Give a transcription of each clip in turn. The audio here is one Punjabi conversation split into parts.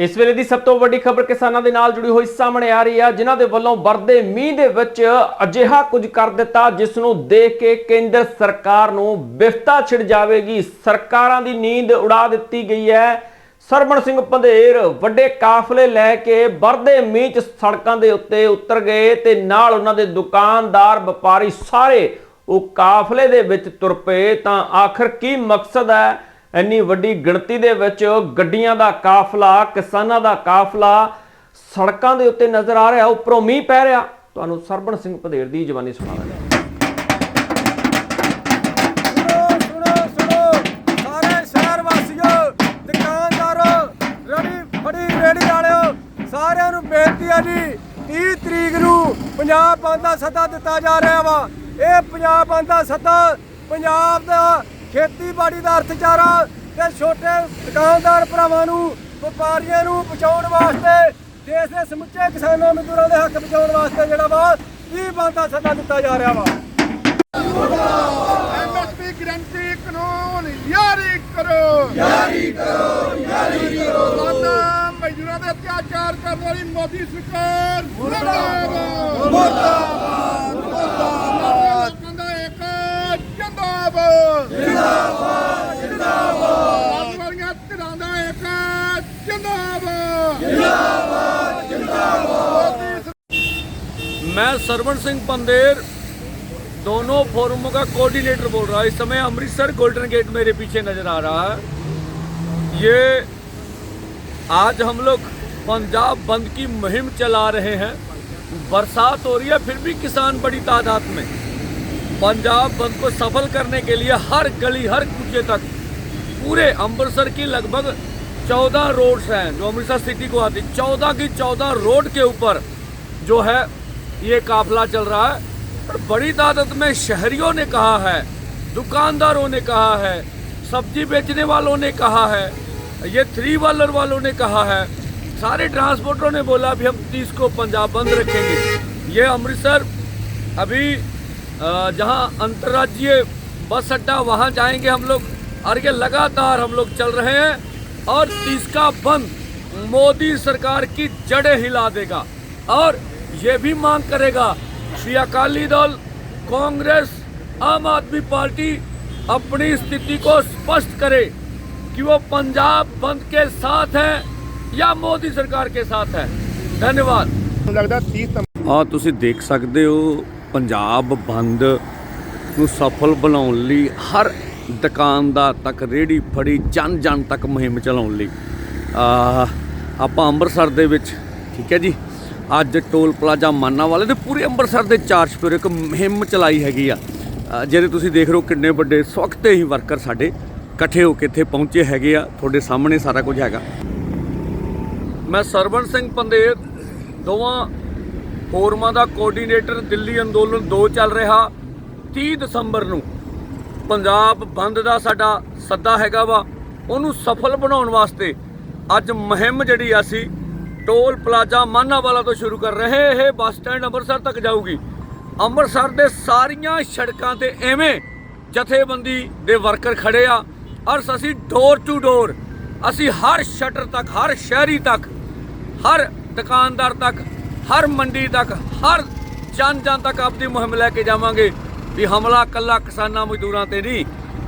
ਇਸ ਵੇਲੇ ਦੀ ਸਭ ਤੋਂ ਵੱਡੀ ਖਬਰ ਕਿਸਾਨਾਂ ਦੇ ਨਾਲ ਜੁੜੀ ਹੋਈ ਸਾਹਮਣੇ ਆ ਰਹੀ ਹੈ ਜਿਨ੍ਹਾਂ ਦੇ ਵੱਲੋਂ ਵਰਦੇ ਮੀਂਹ ਦੇ ਵਿੱਚ ਅਜਿਹਾ ਕੁਝ ਕਰ ਦਿੱਤਾ ਜਿਸ ਨੂੰ ਦੇਖ ਕੇ ਕੇਂਦਰ ਸਰਕਾਰ ਨੂੰ ਬਿਫਤਾ ਛਿੜ ਜਾਵੇਗੀ। ਸਰਕਾਰਾਂ ਦੀ ਨੀਂਦ ਉਡਾ ਦਿੱਤੀ ਗਈ ਹੈ। ਸਰਵਣ ਸਿੰਘ ਪੰਧੇਰ ਵੱਡੇ ਕਾਫਲੇ ਲੈ ਕੇ ਵਰਦੇ ਮੀਂਹ ਚ ਸੜਕਾਂ ਦੇ ਉੱਤੇ ਉਤਰ ਗਏ ਤੇ ਨਾਲ ਉਹਨਾਂ ਦੇ ਦੁਕਾਨਦਾਰ, ਵਪਾਰੀ ਸਾਰੇ ਉਹ ਕਾਫਲੇ ਦੇ ਵਿੱਚ ਤੁਰ ਪਏ। ਤਾਂ ਆਖਰ ਕੀ ਮਕਸਦ ਹੈ? ਇੰਨੀ ਵੱਡੀ ਗਿਣਤੀ ਦੇ ਵਿੱਚ ਗੱਡੀਆਂ ਦਾ ਕਾਫਲਾ, ਕਿਸਾਨਾਂ ਦਾ ਕਾਫਲਾ ਸੜਕਾਂ ਦੇ ਉੱਤੇ ਨਜ਼ਰ ਆ ਰਿਹਾ, ਉੱਪਰੋਂ ਮੀਂਹ ਪੈ ਰਿਹਾ। ਤੁਹਾਨੂੰ ਸਰਬਣ ਸਿੰਘ ਪਧੇਰ ਦੀ ਜਵਾਨੀ ਸੁਣਾਵਾਂਗੇ। ਸੁਣੋ ਸ਼ਹਿਰ ਵਾਸੀਓ ਸਾਰਿਆਂ ਨੂੰ ਬੇਨਤੀ ਆ ਜੀ 30 ਤਰੀਕ ਨੂੰ ਪੰਜਾਬ ਬੰਦ ਦਾ ਸੱਦਾ ਦਿੱਤਾ ਜਾ ਰਿਹਾ ਵਾ। ਇਹ ਪੰਜਾਬ ਬੰਦ ਦਾ ਸੱਦਾ ਪੰਜਾਬ ਦਾ ਖੇਤੀਬਾੜੀ ਦਾ ਅਰਥਚਾਰਾ ਤੇ ਛੋਟੇ ਦੁਕਾਨਦਾਰ ਭਰਾਵਾਂ ਨੂੰ ਵਪਾਰੀਆਂ ਨੂੰ ਬਚਾਉਣ ਵਾਸਤੇ ਦੇਸ਼ ਦੇ ਸਮੁੱਚੇ ਕਿਸਾਨਾਂ ਮਜ਼ਦੂਰਾਂ ਦੇ ਹੱਕ ਬਚਾਉਣ ਵਾਸਤੇ ਜਿਹੜਾ ਵਾ 30 ਬੰਦ ਸੱਦਾ ਦਿੱਤਾ ਜਾ ਰਿਹਾ ਵਾ। ਐਮਐਸਪੀ ਗਰੰਟੀ ਕਾਨੂੰਨ ਯਾਰੀ ਕਰੋ। ਯਾਰੀ ਕਰੋ ਯਾਰੀ ਕਰੋ। ਸਾਡਾ ਮਜ਼ਦੂਰਾਂ ਦੇ ਅਤਿਆਚਾਰ ਕਰਨ ਵਾਲੀ ਮੋਦੀ ਸਰਕਾਰ ਮੁਰਦਾਬਾਦ ਮੁਰਦਾਬਾਦ। ਜਿੰਦਾਬਾਦ ਜਿੰਦਾਬਾਦ ਜਿੰਦਾਬਾਦ ਵਾਲੀਆਂ ਧਿਰਾਂ ਦਾ ਇੱਕ ਜਿੰਦਾਬਾਦ ਜਿੰਦਾਬਾਦ ਜਿੰਦਾਬਾਦ मैं सरवण सिंह पंदेर दोनों फोरमों का कोऑर्डिनेटर बोल रहा हूँ इस समय अमृतसर गोल्डन गेट मेरे पीछे नजर आ रहा है ये आज हम लोग पंजाब बंद की मुहिम चला रहे हैं बरसात हो रही है फिर भी किसान बड़ी तादाद में पंजाब बंद को सफल करने के लिए हर गली, हर कूचे तक पूरे अमृतसर की लगभग 14 रोड्स हैं, जो अमृतसर सिटी को आती 14 की 14 रोड के ऊपर जो है, ये काफिला चल रहा है। और बड़ी तादाद में शहरियों ने कहा है, दुकानदारों ने कहा है, सब्ज़ी बेचने वालों ने कहा है, ये थ्री व्हीलर वालों ने कहा है, सारे ट्रांसपोर्टरों ने बोला, अभी हम तीस को पंजाब बंद रखेंगे। ये अमृतसर अभी जहां अंतर्राज्यीय बस अड्डा वहां जाएंगे हम लोग और ये लगातार हम लोग चल रहे हैं और तीस का बंद मोदी सरकार की जड़ें हिला देगा और ये भी मांग करेगा कि अकाली दल कांग्रेस आम आदमी पार्टी अपनी स्थिति को स्पष्ट करे कि वो पंजाब बंद के साथ है या मोदी सरकार के साथ है धन्यवाद ਮੈਨੂੰ ਲੱਗਦਾ 30 ਸਤੰਬਰ ਆ ਤੁਸੀਂ ਦੇਖ ਸਕਦੇ ਹੋ ਪੰਜਾਬ ਬੰਦ ਨੂੰ ਸਫਲ ਬਣਾਉਣ ਲਈ ਹਰ ਦੁਕਾਨਦਾਰ ਤੱਕ ਰੇੜੀ ਫੜੀ ਜਨ ਜਨ ਤੱਕ ਮੁਹਿੰਮ ਚਲਾਉਣ ਲਈ। ਆਪਾਂ ਅੰਮ੍ਰਿਤਸਰ ਦੇ ਵਿੱਚ ਠੀਕ ਹੈ ਜੀ ਅੱਜ ਟੋਲ ਪਲਾਜ਼ਾ ਮਾਨਾ ਵਾਲੇ ਤੇ ਪੂਰੇ ਅੰਮ੍ਰਿਤਸਰ ਦੇ ਚਾਰ ਚੁਫੇਰੇ ਇੱਕ ਮੁਹਿੰਮ ਚਲਾਈ ਹੈਗੀ ਆ। ਅ, ਜਿਹਦੇ ਤੁਸੀਂ ਦੇਖ ਰਹੇ ਹੋ ਕਿੰਨੇ ਵੱਡੇ ਸਵਖਤੇ ਹੀ ਵਰਕਰ ਸਾਡੇ ਇਕੱਠੇ ਹੋ ਕੇ ਇੱਥੇ ਪਹੁੰਚੇ ਹੈਗੇ ਆ। ਤੁਹਾਡੇ ਸਾਹਮਣੇ ਸਾਰਾ ਕੁਝ ਹੈਗਾ। ਮੈਂ ਸਰਵਣ ਸਿੰਘ ਪੰਦੇਰ ਦੋਵਾਂ ਫੋਰਮਾਂ ਦਾ ਕੋਆਰਡੀਨੇਟਰ ਦਿੱਲੀ ਅੰਦੋਲਨ 2 ਚੱਲ ਰਿਹਾ। 30 ਦਸੰਬਰ ਨੂੰ ਪੰਜਾਬ ਬੰਦ ਦਾ ਸਾਡਾ ਸੱਦਾ ਹੈਗਾ ਵਾ। ਉਹਨੂੰ ਸਫਲ ਬਣਾਉਣ ਵਾਸਤੇ ਅੱਜ ਮੁਹਿੰਮ ਜਿਹੜੀ ਆ ਅਸੀਂ ਟੋਲ ਪਲਾਜ਼ਾ ਮਾਨਾਵਾਲਾ ਤੋਂ ਸ਼ੁਰੂ ਕਰ ਰਹੇ ਇਹ ਬੱਸ ਸਟੈਂਡ ਅੰਮ੍ਰਿਤਸਰ ਤੱਕ ਜਾਊਗੀ। ਅੰਮ੍ਰਿਤਸਰ ਦੇ ਸਾਰੀਆਂ ਸੜਕਾਂ ਤੇ ਐਵੇਂ ਜਥੇਬੰਦੀ ਦੇ ਵਰਕਰ ਖੜੇ ਆ। ਔਰ ਅਸੀਂ ਡੋਰ ਟੂ ਡੋਰ ਅਸੀਂ ਹਰ ਸ਼ਟਰ ਤੱਕ, ਹਰ ਸ਼ਹਿਰੀ ਤੱਕ, ਹਰ ਦੁਕਾਨਦਾਰ ਤੱਕ ਹਰ ਮੰਡੀ ਤੱਕ, ਹਰ ਜਨ ਜਨ ਤੱਕ ਆਪਦੀ ਮੁਹਿੰਮ ਲੈ ਕੇ ਜਾਵਾਂਗੇ ਵੀ ਹਮਲਾ ਕੱਲਾ ਕਿਸਾਨਾਂ ਮਜ਼ਦੂਰਾਂ ਤੇ ਨਹੀਂ,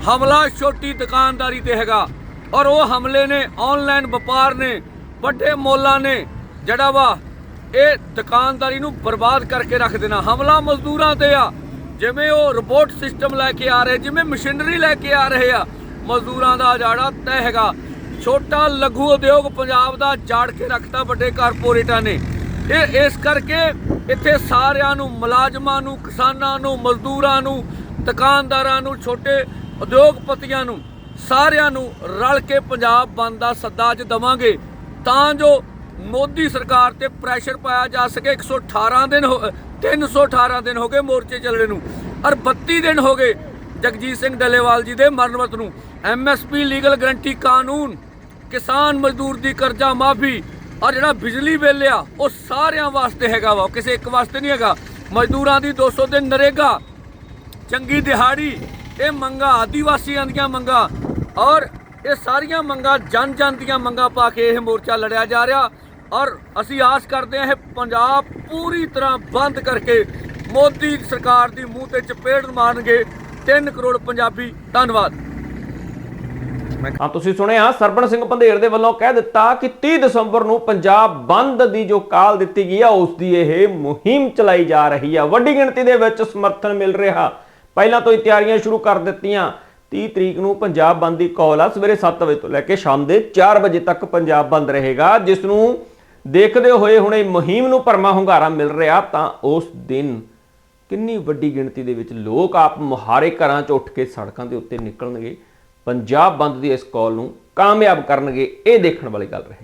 ਹਮਲਾ ਛੋਟੀ ਦੁਕਾਨਦਾਰੀ ਤੇ ਹੈਗਾ। ਔਰ ਉਹ ਹਮਲੇ ਨੇ ਆਨਲਾਈਨ ਵਪਾਰ ਨੇ, ਵੱਡੇ ਮੋਲਾਂ ਨੇ, ਜਿਹੜਾ ਵਾ ਇਹ ਦੁਕਾਨਦਾਰੀ ਨੂੰ ਬਰਬਾਦ ਕਰਕੇ ਰੱਖ ਦੇਣਾ। ਹਮਲਾ ਮਜ਼ਦੂਰਾਂ ਤੇ ਆ। ਜਿਵੇਂ ਉਹ ਰਿਪੋਰਟ ਸਿਸਟਮ ਲੈ ਕੇ ਆ ਰਹੇ, ਜਿਵੇਂ ਮਸ਼ੀਨਰੀ ਲੈ ਕੇ ਆ ਰਹੇ ਆ, ਮਜ਼ਦੂਰਾਂ ਦਾ ਜਾੜਾ ਤੈਅ ਹੈਗਾ। ਛੋਟਾ ਲਘੂ ਉਦਯੋਗ ਪੰਜਾਬ ਦਾ ਜਾੜ ਕੇ ਰੱਖਤਾ ਵੱਡੇ ਕਾਰਪੋਰੇਟਾਂ ਨੇ। ਇਹ ਇਸ ਕਰਕੇ ਇੱਥੇ ਸਾਰਿਆਂ ਨੂੰ, ਮੁਲਾਜ਼ਮਾਂ ਨੂੰ, ਕਿਸਾਨਾਂ ਨੂੰ, ਮਜ਼ਦੂਰਾਂ ਨੂੰ, ਦੁਕਾਨਦਾਰਾਂ ਨੂੰ, ਛੋਟੇ ਉਦਯੋਗਪਤੀਆਂ ਨੂੰ, ਸਾਰਿਆਂ ਨੂੰ ਰਲ ਕੇ ਪੰਜਾਬ ਬੰਦ ਦਾ ਸੱਦਾ ਅੱਜ ਦਵਾਂਗੇ। ਤਾਂ ਜੋ ਮੋਦੀ ਸਰਕਾਰ ਤੇ ਪ੍ਰੈਸ਼ਰ ਪਾਇਆ ਜਾ ਸਕੇ 118 ਦਿਨ ਹੋ 318 ਦਿਨ ਹੋ ਗਏ ਮੋਰਚੇ ਚੱਲਣੇ ਨੂੰ। ਔਰ 32 ਦਿਨ ਹੋ ਗਏ ਜਗਜੀਤ ਸਿੰਘ ਡੱਲੇਵਾਲ ਜੀ ਦੇ ਮਰਨਵਤ ਨੂੰ। ਐਮਐਸਪੀ ਲੀਗਲ ਗਰੰਟੀ ਕਾਨੂੰਨ, ਕਿਸਾਨ ਮਜ਼ਦੂਰ ਦੀ ਕਰਜ਼ਾ ਮਾਫੀ ਔਰ ਜਿਹੜਾ ਬਿਜਲੀ ਬਿੱਲ ਆ, ਉਹ ਸਾਰਿਆਂ ਵਾਸਤੇ ਹੈਗਾ ਵਾ। ਕਿਸੇ ਇੱਕ ਵਾਸਤੇ ਨਹੀਂ ਹੈਗਾ। ਮਜ਼ਦੂਰਾਂ ਦੀ 200 ਦਿਨ ਨਰੇਗਾ, ਚੰਗੀ ਦਿਹਾੜੀ, ਇਹ ਮੰਗਾ ਆਦੀਵਾਸੀਆਂ ਦੀਆਂ ਮੰਗਾ। ਔਰ ਇਹ ਸਾਰੀਆਂ ਮੰਗਾਂ ਜਨ ਜਨ ਦੀਆਂ ਮੰਗਾਂ ਪਾ ਕੇ ਇਹ ਮੋਰਚਾ ਲੜਿਆ ਜਾ ਰਿਹਾ। ਔਰ ਅਸੀਂ ਆਸ ਕਰਦੇ ਹਾਂ ਇਹ ਪੰਜਾਬ ਪੂਰੀ ਤਰ੍ਹਾਂ ਬੰਦ ਕਰਕੇ ਮੋਦੀ ਸਰਕਾਰ ਦੀ ਮੂੰਹ ਤੇ ਚਪੇੜ ਮਾਰਨਗੇ। 3 ਕਰੋੜ ਪੰਜਾਬੀ, ਧੰਨਵਾਦ। ਹਾਂ, ਤੁਸੀਂ ਸੁਣਿਆ, ਸਰਬਣ ਸਿੰਘ ਪੰਧੇਰ ਦੇ ਵੱਲੋਂ ਕਹਿ ਦਿੱਤਾ ਕਿ 30 ਦਸੰਬਰ ਨੂੰ ਪੰਜਾਬ ਬੰਦ ਦੀ ਜੋ ਕਾਲ ਦਿੱਤੀ ਗਈ ਆ, ਉਸ ਦੀ ਇਹ ਮੁਹਿੰਮ ਚਲਾਈ ਜਾ ਰਹੀ ਆ। ਵੱਡੀ ਗਿਣਤੀ ਦੇ ਵਿੱਚ ਸਮਰਥਨ ਮਿਲ ਰਿਹਾ। ਪਹਿਲਾਂ ਤੋਂ ਹੀ ਤਿਆਰੀਆਂ ਸ਼ੁਰੂ ਕਰ ਦਿੱਤੀਆਂ। 30 ਤਰੀਕ ਨੂੰ ਪੰਜਾਬ ਬੰਦ ਦੀ ਕਾਲ ਆ, ਸਵੇਰੇ 7 ਵਜੇ ਤੋਂ ਲੈ ਕੇ ਸ਼ਾਮ ਦੇ 4 ਵਜੇ ਤੱਕ ਪੰਜਾਬ ਬੰਦ ਰਹੇਗਾ, ਜਿਸ ਨੂੰ ਦੇਖਦੇ ਹੋਏ ਹੁਣ ਇਹ ਮੁਹਿੰਮ ਨੂੰ ਪਰਮਾ ਹੁੰਗਾਰਾ ਮਿਲ ਰਿਹਾ, ਤਾਂ ਉਸ ਦਿਨ ਕਿੰਨੀ ਵੱਡੀ ਗਿਣਤੀ ਦੇ ਵਿੱਚ ਲੋਕ ਆਪ ਮੁਹਾਰੇ ਘਰਾਂ 'ਚ ਉੱਠ ਕੇ ਸੜਕਾਂ ਦੇ ਉੱਤੇ ਨਿਕਲਣਗੇ। ਪੰਜਾਬ ਬੰਦ ਦੀ ਇਸ ਕਾਲ ਨੂੰ ਕਾਮਯਾਬ ਕਰਨਗੇ ਇਹ ਦੇਖਣ ਵਾਲੀ ਗੱਲ ਰਹੇ।